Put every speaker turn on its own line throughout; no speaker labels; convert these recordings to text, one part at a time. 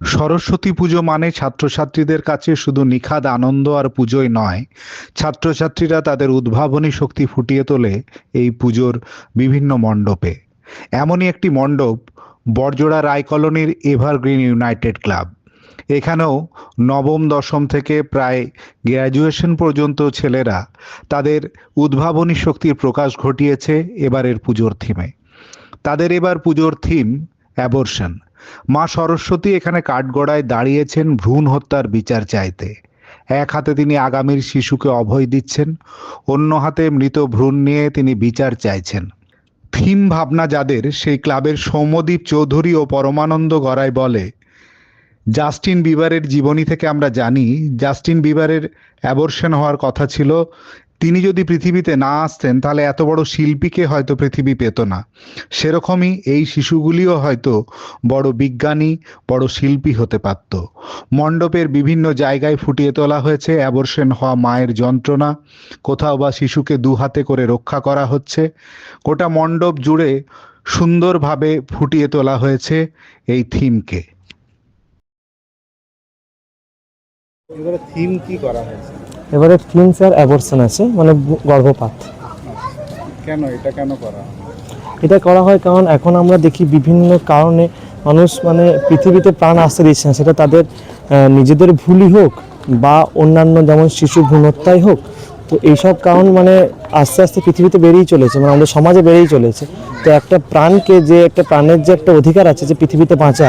সরস্বতী পুজো মানে ছাত্রছাত্রীদের কাছে শুধু নিখাদ আনন্দ আর পুজোই নয়। ছাত্রছাত্রীরা তাদের উদ্ভাবনী শক্তি ফুটিয়ে তোলে এই পুজোর বিভিন্ন মণ্ডপে। এমনই একটি মণ্ডপ বরজোড়া রায় কলোনির এভারগ্রিন ইউনাইটেড ক্লাব। এখানেও নবম, দশম থেকে প্রায় গ্র্যাজুয়েশন পর্যন্ত ছেলেরা তাদের উদ্ভাবনী শক্তির প্রকাশ ঘটিয়েছে এবারের পুজোর থিমে। তাদের এবার পুজোর থিম অ্যাবর্শন। মা সরস্বতী এখানে কাঠগড়ায় দাঁড়িয়েছেন ভ্রূণ হত্যার বিচার চাইতে। এক হাতে তিনি আগামীর শিশুকে অভয় দিচ্ছেন, অন্য হাতে মৃত ভ্রূণ নিয়ে তিনি বিচার চাইছেন। থিম ভাবনা যাদের, সেই ক্লাবের সৌম্যদীপ চৌধুরী ও পরমানন্দ গড়াই বলে, জাস্টিন বিবারের জীবনী থেকে আমরা জানি, জাস্টিন বিবারের অ্যাবর্শন হওয়ার কথা ছিল তিনি যদি পৃথিবীতে না আসতেন, তাহলে এত বড় শিল্পীকে হয়তো পৃথিবী পেত না। সেরকমই এই শিশুগুলিও হয়তো বড় বিজ্ঞানী, বড় শিল্পী হতে পারত। মণ্ডপের বিভিন্ন জায়গায় ফুটিয়ে তোলা হয়েছে অ্যাবর্শন হওয়া মায়ের যন্ত্রণা। কোথাও বা শিশুকে দু হাতে করে রক্ষা করা হচ্ছে। গোটা মণ্ডপ জুড়ে সুন্দরভাবে ফুটিয়ে তোলা হয়েছে এই থিমকে।
এবারে থিম কি করা হয়েছে?
এবারে টুইন্স আর অ্যাবর্শন আছে মানে গর্ভপাত।
কেন? এটা কেন করা?
এটা করা হয় কারণ এখন আমরা দেখি বিভিন্ন কারণে মানুষ মানে পৃথিবীতে প্রাণ আসতে দিচ্ছে না সেটা তাদের নিজেদের ভুলই হোক বা অন্যান্য যেমন শিশু ভ্রূণহত্যাই হোক তো এইসব কারণ মানে আস্তে আস্তে পৃথিবীতে বেড়েই চলেছে মানে আমাদের সমাজে বেড়েই চলেছে। তো একটা প্রাণকে যে একটা প্রাণের যে একটা অধিকার আছে যে পৃথিবীতে বাঁচা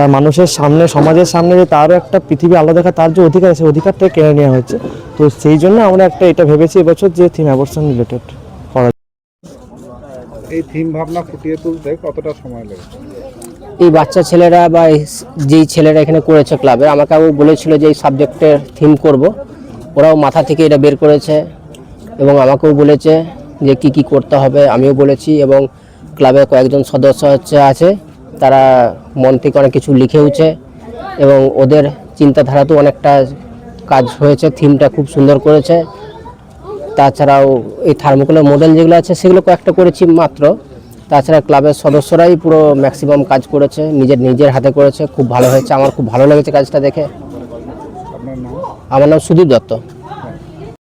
তার মানুষের সামনে সমাজের সামনে যে তারও একটা পৃথিবী আলাদা দেখা তার যে অধিকার আছে অধিকারটা কেড়ে নেওয়া হয়েছে। তো সেই জন্য আমরা একটা এটা ভেবেছি এবছর যে থিম অ্যাবর্শন রিলেটেড করা
এই থিম ভাবনা ফুটিয়ে তুলতে কতটা সময় লেগেছে?
এই বাচ্চা ছেলেরা বা এই যেই ছেলেরা এখানে করেছে ক্লাবে আমাকে আবার বলেছিল যে এই সাবজেক্টের থিম করব। ওরাও মাথা থেকে এটা বের করেছে এবং আমাকেও বলেছে যে কি কি করতে হবে আমিও বলেছি এবং ক্লাবে কয়েকজন সদস্য হচ্ছে আছে। তারা মন থেকে অনেক কিছু লিখেওছে এবং ওদের চিন্তাধারাতেও অনেকটা কাজ হয়েছে থিমটা খুব সুন্দর করেছে। তাছাড়াও এই থার্মোকলের মডেল যেগুলো আছে সেগুলো কয়েকটা করেছি মাত্র। তাছাড়া ক্লাবের সদস্যরাই পুরো ম্যাক্সিমাম কাজ করেছে নিজের নিজের হাতে করেছে খুব ভালো হয়েছে। আমার খুব ভালো লেগেছে কাজটা দেখে। আমার নাম সুদীপ দত্ত।